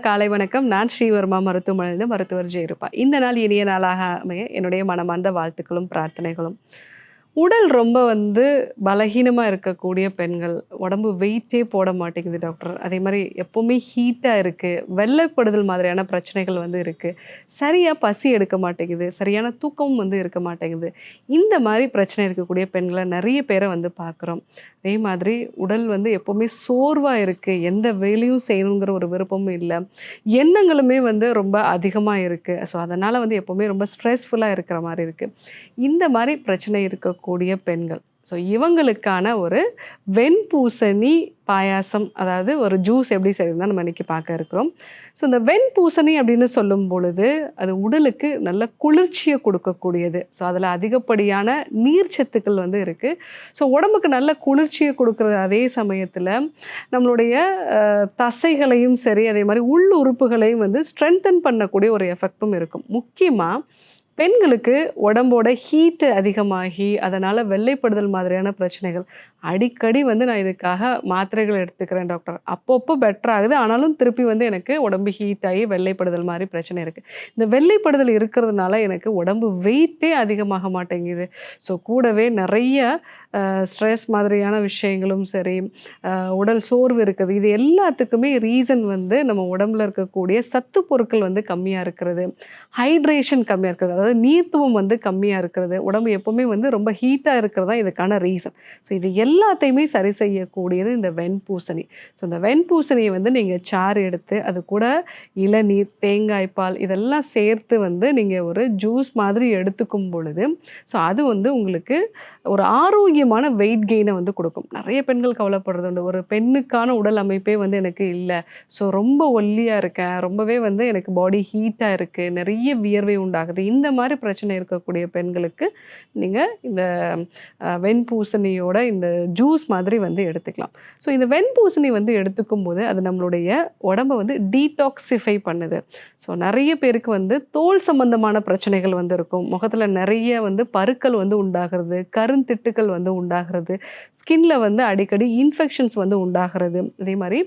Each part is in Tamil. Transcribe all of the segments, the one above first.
காலை வணக்கம். நான் ஸ்ரீவர்மா மருத்துவமனையிலிருந்து மருத்துவர் ஜெயருப்பா இந்த நாள் இனிய நாளாக அமைய என்னுடைய மனமார்ந்த வாழ்த்துக்களும் பிரார்த்தனைகளும். உடல் ரொம்ப வந்து பலகீனமாக இருக்கக்கூடிய பெண்கள் உடம்பு வெயிட்டே போட மாட்டேங்குது டாக்டர் அதே மாதிரி எப்போவுமே ஹீட்டாக இருக்குது வெள்ளைப்படுதல் மாதிரியான பிரச்சனைகள் வந்து இருக்குது சரியாக பசி எடுக்க மாட்டேங்குது சரியான தூக்கமும் வந்து இருக்க மாட்டேங்குது. இந்த மாதிரி பிரச்சனை இருக்கக்கூடிய பெண்களை நிறைய பேரை வந்து பார்க்குறோம். அதே மாதிரி உடல் வந்து எப்போவுமே சோர்வாக இருக்குது எந்த வேலையும் செய்யணுங்கிற ஒரு விருப்பமும் இல்லை. எண்ணங்களுமே வந்து ரொம்ப அதிகமாக இருக்குது ஸோ அதனால் வந்து எப்போவுமே ரொம்ப ஸ்ட்ரெஸ்ஃபுல்லாக இருக்கிற மாதிரி இருக்குது இந்த மாதிரி பிரச்சனை இருக்க இருக்கக்கூடிய பெண்கள். ஸோ இவங்களுக்கான ஒரு வெண்பூசணி பாயாசம் அதாவது ஒரு ஜூஸ் எப்படி செய்யறது நம்ம இன்றைக்கி பார்க்க இருக்கிறோம். ஸோ இந்த வெண்பூசணி அப்படின்னு சொல்லும் பொழுது அது உடலுக்கு நல்ல குளிர்ச்சியை கொடுக்கக்கூடியது. ஸோ அதில் அதிகப்படியான நீர்ச்சத்துக்கள் வந்து இருக்குது ஸோ உடம்புக்கு நல்ல குளிர்ச்சியை கொடுக்குற அதே சமயத்தில் நம்மளுடைய தசைகளையும் சரி அதே மாதிரி உள் உறுப்புகளையும் வந்து ஸ்ட்ரென்தன் பண்ணக்கூடிய ஒரு எஃபெக்டும் இருக்கும். முக்கியமாக பெண்களுக்கு உடம்போட ஹீட்டு அதிகமாகி அதனால் வெள்ளைப்படுதல் மாதிரியான பிரச்சனைகள். அடிக்கடி வந்து நான் இதுக்காக மாத்திரைகள் எடுத்துக்கிறேன் டாக்டர் அப்பப்போ பெட்டர் ஆகுது. ஆனாலும் திருப்பி வந்து எனக்கு உடம்பு ஹீட் ஆகி வெள்ளைப்படுதல் மாதிரி பிரச்சனை இருக்குது இந்த வெள்ளைப்படுதல் இருக்கிறதுனால எனக்கு உடம்பு வெயிட்டே அதிகமாக மாட்டேங்குது. ஸோ கூடவே நிறைய ஸ்ட்ரெஸ் மாதிரியான விஷயங்களும் சரி உடல் சோர்வு இருக்குது. இது எல்லாத்துக்குமே ரீசன் வந்து நம்ம உடம்புல இருக்கக்கூடிய சத்து பொருட்கள் வந்து கம்மியாக இருக்கிறது. ஹைட்ரேஷன் கம்மியாக இருக்கிறது. அதாவது நீர்த்துவம் வந்து கம்மியாக இருக்கிறது உடம்பு எப்போவுமே வந்து ரொம்ப ஹீட்டாக இருக்கிறது தான் இதுக்கான ரீசன் ஸோ இது எல்லாத்தையுமே சரி செய்யக்கூடியது இந்த வெண்பூசணி. ஸோ இந்த வெண்பூசணியை வந்து நீங்கள் சாறு எடுத்து அது கூட இளநீர் தேங்காய் பால் இதெல்லாம் சேர்த்து வந்து நீங்கள் ஒரு ஜூஸ் மாதிரி எடுத்துக்கும் பொழுது ஸோ அது வந்து உங்களுக்கு ஒரு ஆரோக்கியமான வெயிட் கெயினை வந்து கொடுக்கும். நிறைய பெண்கள் கவலைப்படுறது உண்டு. ஒரு பெண்ணுக்கான உடல் அமைப்பே வந்து எனக்கு இல்லை. ஸோ ரொம்ப ஒல்லியாக இருக்கேன். ரொம்பவே வந்து எனக்கு பாடி ஹீட்டாக இருக்குது நிறைய வியர்வை உண்டாகுது. இந்த மாதிரி பிரச்சனை இருக்கக்கூடிய பெண்களுக்கு நீங்கள் இந்த வெண்பூசணியோட இந்த ஜூஸ் மாதிரி வந்து எடுத்துக்கலாம். ஸோ இந்த வெண்பூசணி வந்து எடுத்துக்கும் போது அது நம்மளுடைய உடம்பை வந்து டீடாக்சிஃபை பண்ணுது. ஸோ நிறைய பேருக்கு வந்து தோல் சம்பந்தமான பிரச்சனைகள் வந்து இருக்கும் முகத்தில் நிறைய வந்து பருக்கள் வந்து உண்டாகிறது கருந்திட்டுக்கள் வந்து உண்டாகிறது ஸ்கின்ல வந்து அடிக்கடி இன்ஃபெக்ஷன்ஸ் வந்து உண்டாகிறது. அதே மாதிரி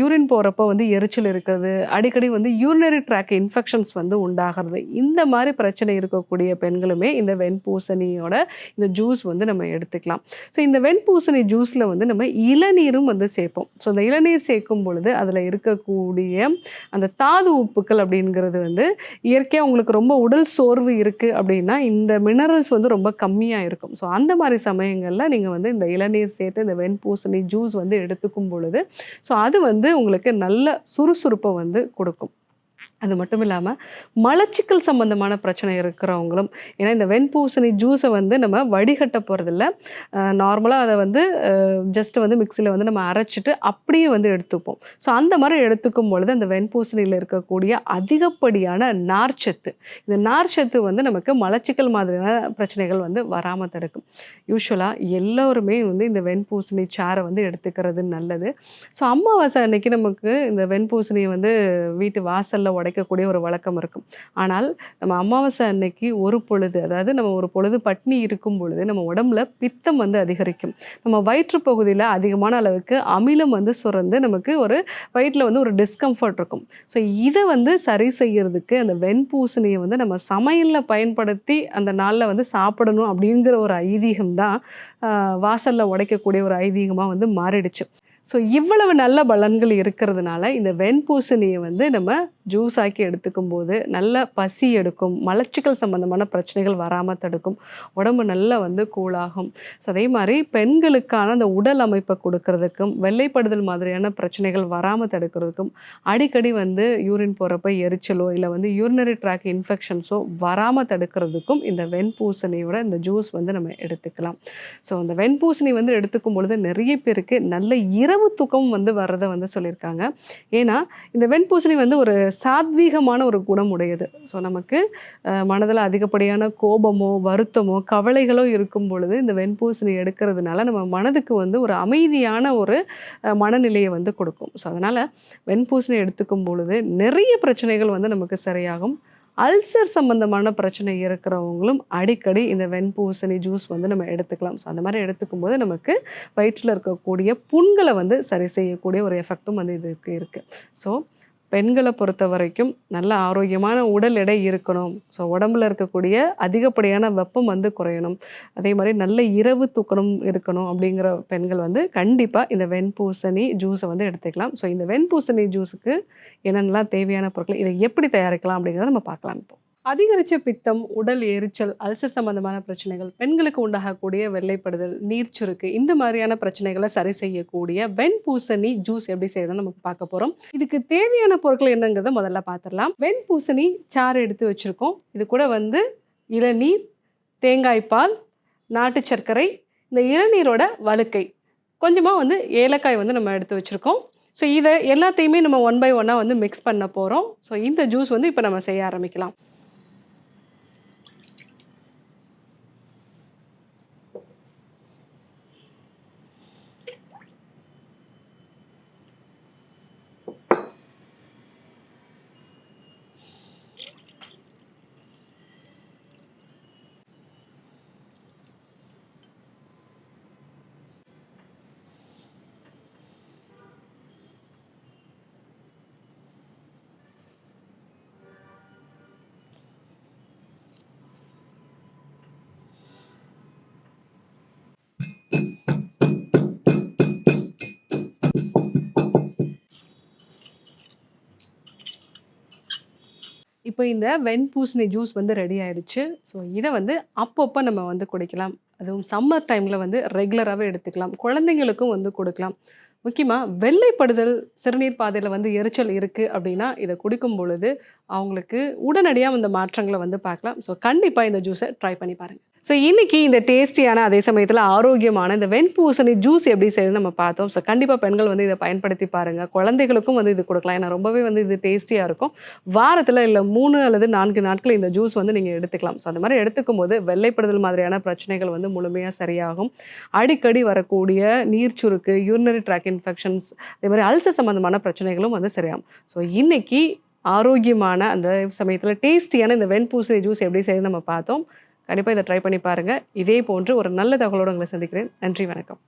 யூரின் போகிறப்போ வந்து எரிச்சல் இருக்கிறது அடிக்கடி வந்து யூரினரி ட்ராக் இன்ஃபெக்ஷன்ஸ் வந்து உண்டாகிறது. இந்த மாதிரி பிரச்சனை இருக்கக்கூடிய பெண்களுமே இந்த வெண்பூசணியோட இந்த ஜூஸ் வந்து நம்ம எடுத்துக்கலாம். ஸோ இந்த வெண்பூசணி ஜூஸில் வந்து நம்ம இளநீரும் வந்து சேர்ப்போம். ஸோ அந்த இளநீர் சேர்க்கும் பொழுது அதில் இருக்கக்கூடிய அந்த தாது உப்புக்கள் அப்படிங்கிறது வந்து இயற்கையாக உங்களுக்கு ரொம்ப உடல் சோர்வு இருக்குது அப்படின்னா இந்த மினரல்ஸ் வந்து ரொம்ப கம்மியாக இருக்கும். ஸோ அந்த மாதிரி சமயங்களில் நீங்கள் வந்து இந்த இளநீர் சேர்த்து இந்த வெண்பூசணி ஜூஸ் வந்து எடுத்துக்கும் பொழுது ஸோ அது வந்து உங்களுக்கு நல்ல சுறுசுறுப்பை வந்து கொடுக்கும். அது மட்டும் இல்லாமல் மலச்சிக்கல் சம்பந்தமான பிரச்சனை இருக்கிறவங்களும் ஏன்னா இந்த வெண்பூசணி ஜூஸை வந்து நம்ம வடிகட்ட போகிறதில்ல நார்மலாக அதை வந்து ஜஸ்ட் வந்து மிக்சியில் வந்து நம்ம அரைச்சிட்டு அப்படியே வந்து எடுத்துப்போம். ஸோ அந்த மாதிரி எடுத்துக்கும் பொழுது அந்த வெண்பூசணியில் இருக்கக்கூடிய அதிகப்படியான நார்ச்சத்து இந்த நார்ச்சத்து வந்து நமக்கு மலச்சிக்கல் மாதிரியான பிரச்சனைகள் வந்து வராமல் தடுக்கும். யூஸ்வலாக எல்லோருமே வந்து இந்த வெண்பூசணி சாறை வந்து எடுத்துக்கிறது நல்லது. ஸோ அமாவாசை அன்னைக்கு நமக்கு இந்த வெண்பூசணியை வந்து வீட்டு வாசலில் உடைக்கக்கூடிய ஒரு வழக்கம் இருக்கும். ஆனால் நம்ம அமாவாசை அன்னைக்கு ஒரு பொழுது அதாவது நம்ம ஒரு பொழுது பட்னி இருக்கும் பொழுது நம்ம உடம்புல பித்தம் வந்து அதிகரிக்கும். நம்ம வயிற்று பகுதியில் அதிகமான அளவுக்கு அமிலம் வந்து சுரந்து நமக்கு ஒரு வயிற்றில் வந்து ஒரு டிஸ்கம்ஃபர்ட் இருக்கும். ஸோ இதை வந்து சரி செய்யறதுக்கு அந்த வெண்பூசணியை வந்து நம்ம சமையலில் பயன்படுத்தி அந்த நாளில் வந்து சாப்பிடணும் அப்படிங்கிற ஒரு ஐதீகம் தான் வாசலில் உடைக்கக்கூடிய ஒரு ஐதீகமாக வந்து மாறிடுச்சு. ஸோ இவ்வளவு நல்ல பலன்கள் இருக்கிறதுனால இந்த வெண்பூசணியை வந்து நம்ம ஜூஸ் ஆக்கி எடுத்துக்கும் போது நல்ல பசி எடுக்கும் மலச்சிக்கல் சம்பந்தமான பிரச்சனைகள் வராமல் தடுக்கும் உடம்பு நல்லா வந்து கூலாகும் ஸோ அதே மாதிரி பெண்களுக்கான அந்த உடல் அமைப்பை கொடுக்கறதுக்கும் வெள்ளைப்படுதல் மாதிரியான பிரச்சனைகள் வராமல் தடுக்கிறதுக்கும் அடிக்கடி வந்து யூரின் போகிறப்ப எரிச்சலோ இல்லை வந்து யூரினரி ட்ராக் இன்ஃபெக்ஷன்ஸோ வராமல் தடுக்கிறதுக்கும் இந்த வெண்பூசணியோட இந்த ஜூஸ் வந்து நம்ம எடுத்துக்கலாம். ஸோ அந்த வெண்பூசணி வந்து எடுத்துக்கும் பொழுது நிறைய பேருக்கு நல்ல இரவு தூக்கம் வந்து வர்றதை வந்து சொல்லியிருக்காங்க. ஏன்னா இந்த வெண்பூசணி வந்து ஒரு சாத்வீகமான ஒரு குணம் உடையது. ஸோ நமக்கு மனதில் அதிகப்படியான கோபமோ வருத்தமோ கவலைகளோ இருக்கும் பொழுது இந்த வெண்பூசணி எடுக்கிறதுனால நம்ம மனதுக்கு வந்து ஒரு அமைதியான ஒரு மனநிலையை வந்து கொடுக்கும். ஸோ அதனால் வெண்பூசணி எடுத்துக்கும் பொழுது நிறைய பிரச்சனைகள் வந்து நமக்கு சரியாகும். அல்சர் சம்பந்தமான பிரச்சனை இருக்கிறவங்களும் அடிக்கடி இந்த வெண்பூசணி ஜூஸ் வந்து நம்ம எடுத்துக்கலாம். ஸோ அந்த மாதிரி எடுத்துக்கும் போது நமக்கு வயிற்றில் இருக்கக்கூடிய புண்களை வந்து சரி செய்யக்கூடிய ஒரு எஃபெக்ட்டும் வந்து இதுக்கு இருக்குது ஸோ பெண்களை பொறுத்த வரைக்கும் நல்ல ஆரோக்கியமான உடல் எடை இருக்கணும். ஸோ உடம்புல இருக்கக்கூடிய அதிகப்படியான வெப்பம் வந்து குறையணும். அதே மாதிரி நல்ல இரவு தூக்கணும் இருக்கணும் அப்படிங்கிற பெண்கள் வந்து கண்டிப்பாக இந்த வெண்பூசணி ஜூஸை வந்து எடுத்துக்கலாம். ஸோ இந்த வெண்பூசணி ஜூஸுக்கு என்னென்னலாம் தேவையான பொருட்கள் இதை எப்படி தயாரிக்கலாம் அப்படிங்கிறத நம்ம பார்க்கலாம் இப்போ. அதிகரித்த பித்தம் உடல் எரிச்சல் அல்சர் சம்பந்தமான பிரச்சனைகள் பெண்களுக்கு உண்டாகக்கூடிய வெள்ளைப்படுதல் நீர்ச்சுருக்கு இந்த மாதிரியான பிரச்சனைகளை சரி செய்யக்கூடிய வெண்பூசணி ஜூஸ் எப்படி செய்யறதுன்னு நம்ம பார்க்க போகிறோம் இதுக்கு தேவையான பொருட்கள் என்னங்கிறத முதல்ல பார்த்துடலாம். வெண்பூசணி சாறு எடுத்து வச்சுருக்கோம். இது கூட வந்து இளநீர் தேங்காய்பால் நாட்டு சர்க்கரை இந்த இளநீரோட வழுக்கை. கொஞ்சமாக வந்து ஏலக்காய் வந்து நம்ம எடுத்து வச்சுருக்கோம். ஸோ இதை எல்லாத்தையுமே நம்ம ஒன் பை ஒன்னாக வந்து மிக்ஸ் பண்ண போகிறோம் ஸோ இந்த ஜூஸ் வந்து இப்போ நம்ம செய்ய ஆரம்பிக்கலாம். இப்போ இந்த வெண்பூசணி ஜூஸ் வந்து ரெடி ஆயிடுச்சு. ஸோ இதை வந்து அப்பப்போ நம்ம வந்து குடிக்கலாம். அதுவும் சம்மர் டைமில் வந்து ரெகுலராகவே எடுத்துக்கலாம். குழந்தைங்களுக்கும் வந்து கொடுக்கலாம். முக்கியமாக வெள்ளைப்படுதல் சிறுநீர் பாதையில் வந்து எரிச்சல் இருக்குது அப்படின்னா இதை குடிக்கும் பொழுது அவங்களுக்கு உடனடியாக இந்த மாற்றங்களை வந்து பார்க்கலாம். ஸோ கண்டிப்பாக இந்த ஜூஸை ட்ரை பண்ணி பாருங்கள் ஸோ இன்னைக்கு இந்த டேஸ்டியான அதே சமயத்தில் ஆரோக்கியமான இந்த வெண்பூசணி ஜூஸ் எப்படி செய்யுது நம்ம பார்த்தோம். ஸோ கண்டிப்பாக பெண்கள் வந்து இதை பயன்படுத்தி பாருங்கள் குழந்தைகளுக்கும் வந்து இது கொடுக்கலாம். ஏன்னா ரொம்பவே வந்து இது டேஸ்டியாக இருக்கும். வாரத்தில் இல்லை மூணு அல்லது நான்கு நாட்கள் இந்த ஜூஸ் வந்து நீங்கள் எடுத்துக்கலாம். ஸோ அந்த மாதிரி எடுத்துக்கும் போது வெள்ளைப்படுதல் மாதிரியான பிரச்சனைகள் வந்து முழுமையாக சரியாகும். அடிக்கடி வரக்கூடிய நீர்ச்சுருக்கு யூரினரி ட்ராக் இன்ஃபெக்ஷன்ஸ் அதே மாதிரி அல்சர் சம்மந்தமான பிரச்சனைகளும் வந்து சரியாகும். ஸோ இன்னைக்கு ஆரோக்கியமான அந்த சமயத்தில் டேஸ்டியான இந்த வெண்பூசணி ஜூஸ் எப்படி செய்யுது நம்ம பார்த்தோம். கண்டிப்பாக இதை ட்ரை பண்ணி பாருங்கள் இதே போன்று ஒரு நல்ல தகவலோடு உங்களை சந்திக்கிறேன். நன்றி வணக்கம்.